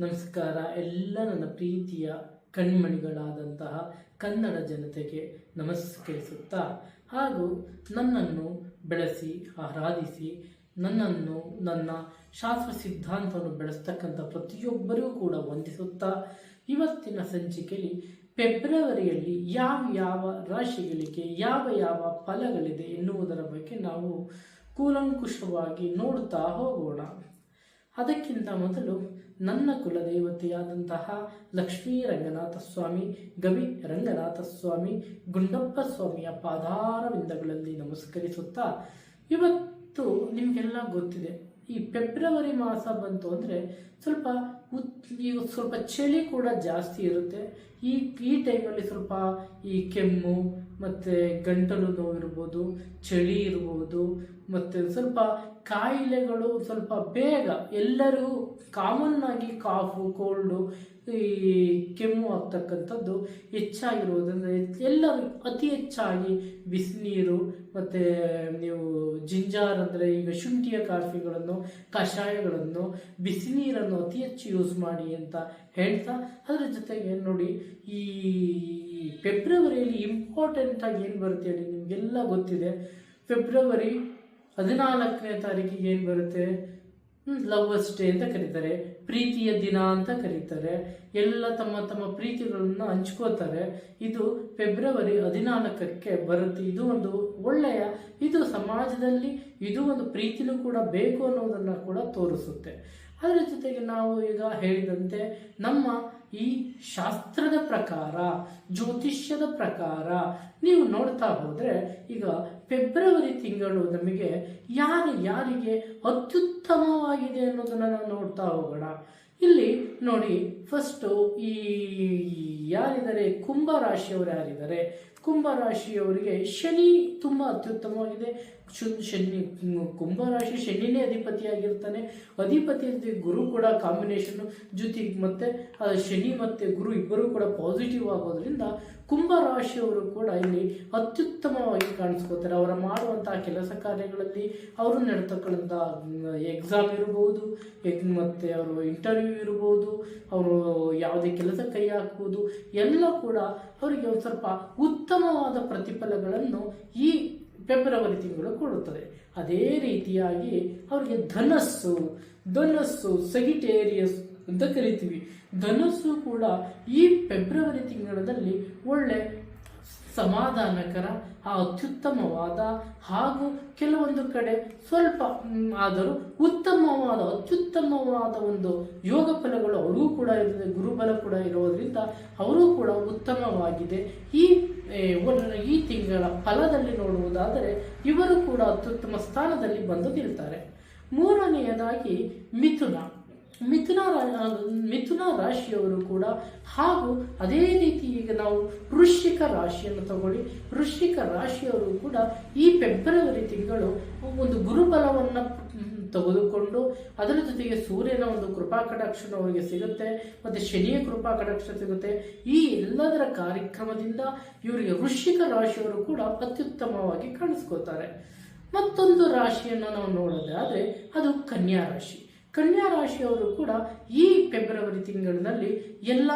ನಮಸ್ಕಾರ. ಎಲ್ಲ ನನ್ನ ಪ್ರೀತಿಯ ಕಣ್ಮಣಿಗಳಾದಂತಹ ಕನ್ನಡ ಜನತೆಗೆ ನಮಸ್ಕರಿಸುತ್ತಾ, ಹಾಗೂ ನನ್ನನ್ನು ಬೆಳೆಸಿ, ಆರಾಧಿಸಿ, ನನ್ನನ್ನು, ನನ್ನ ಶಾಸ್ತ್ರ ಸಿದ್ಧಾಂತವನ್ನು ಬೆಳೆಸ್ತಕ್ಕಂಥ ಪ್ರತಿಯೊಬ್ಬರಿಗೂ ಕೂಡ ವಂದಿಸುತ್ತಾ, ಇವತ್ತಿನ ಸಂಚಿಕೆಯಲ್ಲಿ ಫೆಬ್ರವರಿಯಲ್ಲಿ ಯಾವ ಯಾವ ರಾಶಿಗಳಿಗೆ ಯಾವ ಯಾವ ಫಲಗಳಿದೆ ಎನ್ನುವುದರ ಬಗ್ಗೆ ನಾವು ಕೂಲಂಕುಷವಾಗಿ ನೋಡುತ್ತಾ ಹೋಗೋಣ. ಅದಕ್ಕಿಂತ ಮೊದಲು ನನ್ನ ಕುಲದೇವತೆಯಾದಂತಹ ಲಕ್ಷ್ಮೀ ರಂಗನಾಥ ಸ್ವಾಮಿ, ಗವಿ ರಂಗನಾಥ ಸ್ವಾಮಿ, ಗುಂಡಪ್ಪ ಸ್ವಾಮಿಯ ಪಾದಾರವಿಂದಗಳಲ್ಲಿ ನಮಸ್ಕರಿಸುತ್ತಾ, ಇವತ್ತು ನಿಮಗೆಲ್ಲ ಗೊತ್ತಿದೆ. ಈ ಫೆಬ್ರವರಿ ಮಾಸ ಬಂತು ಅಂದರೆ ಸ್ವಲ್ಪ ಉತ್ ಈಗ ಸ್ವಲ್ಪ ಚಳಿ ಕೂಡ ಜಾಸ್ತಿ ಇರುತ್ತೆ. ಈ ಈ ಟೈಮಲ್ಲಿ ಸ್ವಲ್ಪ ಈ ಕೆಮ್ಮು ಮತ್ತು ಗಂಟಲು ನೋವು ಇರ್ಬೋದು, ಚಳಿ ಇರ್ಬೋದು, ಮತ್ತು ಸ್ವಲ್ಪ ಕಾಯಿಲೆಗಳು ಸ್ವಲ್ಪ ಬೇಗ ಎಲ್ಲರೂ ಕಾಮನ್ ಆಗಿ ಕಾಫು ಕೋಲ್ಡು ಈ ಕೆಮ್ಮು ಆಗ್ತಕ್ಕಂಥದ್ದು ಹೆಚ್ಚಾಗಿರುವುದಂದರೆ ಎಲ್ಲರೂ ಅತಿ ಹೆಚ್ಚಾಗಿ ಬಿಸಿನೀರು ಮತ್ತು ನೀವು ಜಿಂಜಾರ್ ಅಂದರೆ ಈಗ ಶುಂಠಿಯ ಕಾಫಿಗಳನ್ನು, ಕಷಾಯಗಳನ್ನು, ಬಿಸಿನೀರನ್ನು ಅತಿ ಹೆಚ್ಚು ಯೂಸ್ ಮಾಡಿ ಅಂತ ಹೇಳ್ತಾ ಅದರ ಜೊತೆಗೆ ನೋಡಿ ಈ ಫೆಬ್ರವರಿಯಲ್ಲಿ ಇಂಪಾರ್ಟೆಂಟ್ ಆಗಿ ಏನು ಬರುತ್ತೆ ಹೇಳಿ ನಿಮಗೆಲ್ಲ ಗೊತ್ತಿದೆ. ಫೆಬ್ರವರಿ ಹದಿನಾಲ್ಕನೇ ತಾರೀಕಿಗೆ ಏನು ಬರುತ್ತೆ? ಲವರ್ಸ್ ಡೇ ಅಂತ ಕರೀತಾರೆ. ಪ್ರೀತಿಯ ದಿನ ಅಂತ ಕರೀತಾರೆ. ಎಲ್ಲ ತಮ್ಮ ತಮ್ಮ ಪ್ರೀತಿಗಳನ್ನು ಹಂಚ್ಕೋತಾರೆ. ಇದು ಫೆಬ್ರವರಿ ಹದಿನಾಲ್ಕಕ್ಕೆ ಬರುತ್ತೆ. ಇದು ಒಂದು ಒಳ್ಳೆಯ, ಇದು ಸಮಾಜದಲ್ಲಿ ಇದು ಒಂದು ಪ್ರೀತಿನೂ ಕೂಡ ಬೇಕು ಅನ್ನೋದನ್ನು ಕೂಡ ತೋರಿಸುತ್ತೆ. ಅದರ ಜೊತೆಗೆ ನಾವು ಈಗ ಹೇಳಿದಂತೆ ನಮ್ಮ ಈ ಶಾಸ್ತ್ರದ ಪ್ರಕಾರ, ಜ್ಯೋತಿಷ್ಯದ ಪ್ರಕಾರ ನೀವು ನೋಡ್ತಾ ಹೋದರೆ ಈಗ ಫೆಬ್ರವರಿ ತಿಂಗಳು ನಮಗೆ ಯಾರು ಯಾರಿಗೆ ಅತ್ಯುತ್ತಮವಾಗಿದೆ ಅನ್ನೋದನ್ನು ನಾವು ನೋಡ್ತಾ ಹೋಗೋಣ. ಇಲ್ಲಿ ನೋಡಿ ಫಸ್ಟು ಈ ಯಾರಿದ್ದಾರೆ? ಕುಂಭ ರಾಶಿಯವರು ಯಾರಿದ್ದಾರೆ? ಕುಂಭ ರಾಶಿಯವರಿಗೆ ಶನಿ ತುಂಬ ಅತ್ಯುತ್ತಮವಾಗಿದೆ. ಶನಿ ಕುಂಭ ರಾಶಿ ಶನಿನೇ ಅಧಿಪತಿಯಾಗಿರ್ತಾನೆ. ಅಧಿಪತಿ ಜೊತೆ ಗುರು ಕೂಡ ಕಾಂಬಿನೇಷನ್ನು ಜೊತೆಗೆ ಮತ್ತೆ ಶನಿ ಮತ್ತು ಗುರು ಇಬ್ಬರೂ ಕೂಡ ಪಾಸಿಟಿವ್ ಆಗೋದ್ರಿಂದ ಕುಂಭ ರಾಶಿಯವರು ಕೂಡ ಇಲ್ಲಿ ಅತ್ಯುತ್ತಮವಾಗಿ ಕಾಣಿಸ್ಕೋತಾರೆ. ಅವರ ಮಾಡುವಂತಹ ಕೆಲಸ ಕಾರ್ಯಗಳಲ್ಲಿ ಅವರು ನಡೆತಕ್ಕಂಥ ಎಕ್ಸಾಮ್ ಇರಬಹುದು ಎಗ್, ಮತ್ತೆ ಅವರು ಇಂಟರ್ವ್ಯೂ ಇರ್ಬೋದು, ಅವರು ಯಾವುದೇ ಕೆಲಸ ಕೈ ಹಾಕ್ಬೋದು, ಎಲ್ಲ ಕೂಡ ಅವರಿಗೆ ಒಂದು ಸ್ವಲ್ಪ ಉತ್ತಮವಾದ ಪ್ರತಿಫಲಗಳನ್ನು ಈ ಫೆಬ್ರವರಿ ತಿಂಗಳು ಕೊಡುತ್ತದೆ. ಅದೇ ರೀತಿಯಾಗಿ ಅವರಿಗೆ ಧನಸ್ಸು ಧನಸ್ಸು ಸೆಗಿಟೇರಿಯಸ್ ಅಂತ ಕರಿತೀವಿ. ಧನಸ್ಸು ಕೂಡ ಈ ಫೆಬ್ರವರಿ ತಿಂಗಳಲ್ಲಿ ಒಳ್ಳೆ ಸಮಾಧಾನಕರ, ಆ ಅತ್ಯುತ್ತಮವಾದ ಹಾಗೂ ಕೆಲವೊಂದು ಕಡೆ ಸ್ವಲ್ಪ ಆದರೂ ಉತ್ತಮವಾದ, ಅತ್ಯುತ್ತಮವಾದ ಒಂದು ಯೋಗ ಫಲಗಳು ಅವರಿಗೂ ಕೂಡ ಇರ್ತದೆ, ಗುರುಬಲ ಕೂಡ ಇರೋದ್ರಿಂದ ಅವರೂ ಕೂಡ ಉತ್ತಮವಾಗಿದೆ. ಈ ಈ ತಿಂಗಳ ಫಲದಲ್ಲಿ ನೋಡುವುದಾದರೆ ಇವರು ಕೂಡ ಅತ್ಯುತ್ತಮ ಸ್ಥಾನದಲ್ಲಿ ಬಂದು ನಿಲ್ತಾರೆ. ಮೂರನೆಯದಾಗಿ ಮಿಥುನ. ಮಿಥುನ ಮಿಥುನ ರಾಶಿಯವರು ಕೂಡ ಹಾಗೂ ಅದೇ ರೀತಿ ಈಗ ನಾವು ವೃಶ್ಚಿಕ ರಾಶಿಯನ್ನು ತಗೊಳ್ಳಿ. ವೃಶ್ಚಿಕ ರಾಶಿಯವರು ಕೂಡ ಈ ಫೆಬ್ರವರಿ ತಿಂಗಳು ಒಂದು ಗುರುಬಲವನ್ನು ತೆಗೆದುಕೊಂಡು ಅದರ ಜೊತೆಗೆ ಸೂರ್ಯನ ಒಂದು ಕೃಪಾ ಕಟಾಕ್ಷನ ಅವರಿಗೆ ಸಿಗುತ್ತೆ, ಮತ್ತು ಶನಿಯ ಕೃಪಾ ಕಟಾಕ್ಷ ಸಿಗುತ್ತೆ. ಈ ಎಲ್ಲದರ ಕಾರ್ಯಕ್ರಮದಿಂದ ಇವರಿಗೆ ವೃಶ್ಚಿಕ ರಾಶಿಯವರು ಕೂಡ ಅತ್ಯುತ್ತಮವಾಗಿ ಕಾಣಿಸ್ಕೋತಾರೆ ಮತ್ತೊಂದು ರಾಶಿಯನ್ನು ನಾವು ನೋಡೋದಾದ್ರೆ ಅದು ಕನ್ಯಾ ರಾಶಿ. ಕನ್ಯಾ ರಾಶಿಯವರು ಕೂಡ ಈ ಫೆಬ್ರವರಿ ತಿಂಗಳಿನಲ್ಲಿ ಎಲ್ಲ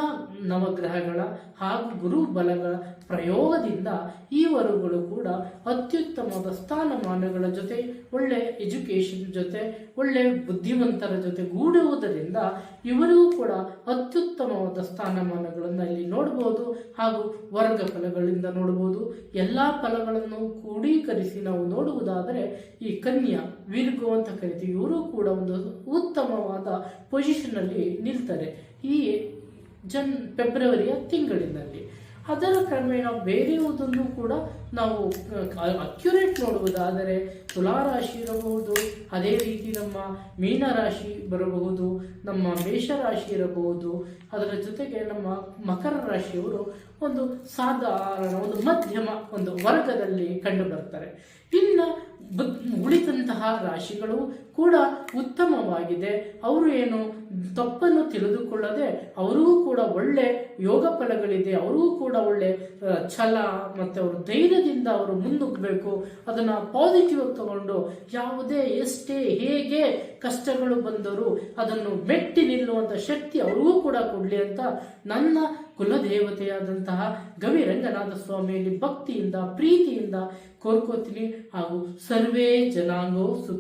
ನವಗ್ರಹಗಳ ಹಾಗೂ ಗುರು ಬಲಗಳ ಪ್ರಯೋಗದಿಂದ ಈವರುಗಳು ಕೂಡ ಅತ್ಯುತ್ತಮವಾದ ಸ್ಥಾನಮಾನಗಳ ಜೊತೆ ಒಳ್ಳೆ ಎಜುಕೇಶನ್ ಜೊತೆ ಒಳ್ಳೆ ಬುದ್ಧಿವಂತರ ಜೊತೆ ಗೂಡುವುದರಿಂದ ಇವರಿಗೂ ಕೂಡ ಅತ್ಯುತ್ತಮವಾದ ಸ್ಥಾನಮಾನಗಳನ್ನು ಇಲ್ಲಿ ನೋಡಬಹುದು ಹಾಗೂ ವರ್ಗ ಫಲಗಳಿಂದ ನೋಡಬಹುದು ಎಲ್ಲ ಫಲಗಳನ್ನು ಕ್ರೋಢೀಕರಿಸಿ ನಾವು ನೋಡುವುದಾದರೆ ಈ ಕನ್ಯಾ, ವಿರ್ಗು ಅಂತ ಕರಿತೀವಿ. ಇವರು ಕೂಡ ಒಂದು ಉತ್ತಮವಾದ ಪೊಸಿಷನ್ ಅಲ್ಲಿ ನಿಲ್ತಾರೆ. ಈ ಜನ್, ಫೆಬ್ರವರಿಯ ತಿಂಗಳಿನಲ್ಲಿ. ಅದರ ಕ್ರಮೇಣ ಬೇರೆಯುವುದನ್ನು ಕೂಡ ನಾವು ಅಕ್ಯುರೇಟ್ ನೋಡುವುದಾದರೆ ತುಲಾರಾಶಿ ಇರಬಹುದು, ಅದೇ ರೀತಿ ನಮ್ಮ ಮೀನರಾಶಿ ಬರಬಹುದು, ನಮ್ಮ ಮೇಷರಾಶಿ ಇರಬಹುದು. ಅದರ ಜೊತೆಗೆ ನಮ್ಮ ಮಕರ ರಾಶಿಯವರು ಒಂದು ಸಾಧಾರಣ, ಒಂದು ಮಧ್ಯಮ, ಒಂದು ವರ್ಗದಲ್ಲಿ ಕಂಡು ಬರ್ತಾರೆ. ಇನ್ನು ಉಳಿದಂತಹ ರಾಶಿಗಳು ಕೂಡ ಉತ್ತಮವಾಗಿದೆ. ಅವರು ಏನು ತಪ್ಪನ್ನು ತಿಳಿದುಕೊಳ್ಳದೆ ಅವರಿಗೂ ಕೂಡ ಒಳ್ಳೆ ಯೋಗ ಫಲಗಳಿದೆ, ಅವರಿಗೂ ಕೂಡ ಒಳ್ಳೆ ಛಲ ಮತ್ತು ಅವರು ಧೈರ್ಯದಿಂದ ಅವರು ಮುನ್ನುಗ್ಗಬೇಕು. ಅದನ್ನು ಪಾಸಿಟಿವ್ ತಗೊಂಡು ಯಾವುದೇ ಎಷ್ಟೇ ಹೇಗೆ ಕಷ್ಟಗಳು ಬಂದರೂ ಅದನ್ನು ಮೆಟ್ಟಿ ನಿಲ್ಲುವಂಥ ಶಕ್ತಿ ಅವರಿಗೂ ಕೂಡ ಕೊಡಲಿ ಅಂತ ನನ್ನ ಕುಲದೇವತೆಯಾದಂತಹ ಗವಿ ರಂಗನಾಥ ಸ್ವಾಮಿಯಲ್ಲಿ ಭಕ್ತಿಯಿಂದ, ಪ್ರೀತಿಯಿಂದ ಕೋರ್ಕೋತೀನಿ. ಹಾಗೂ ಸರ್ವೇ ಜನಾಂಗೋ ಸು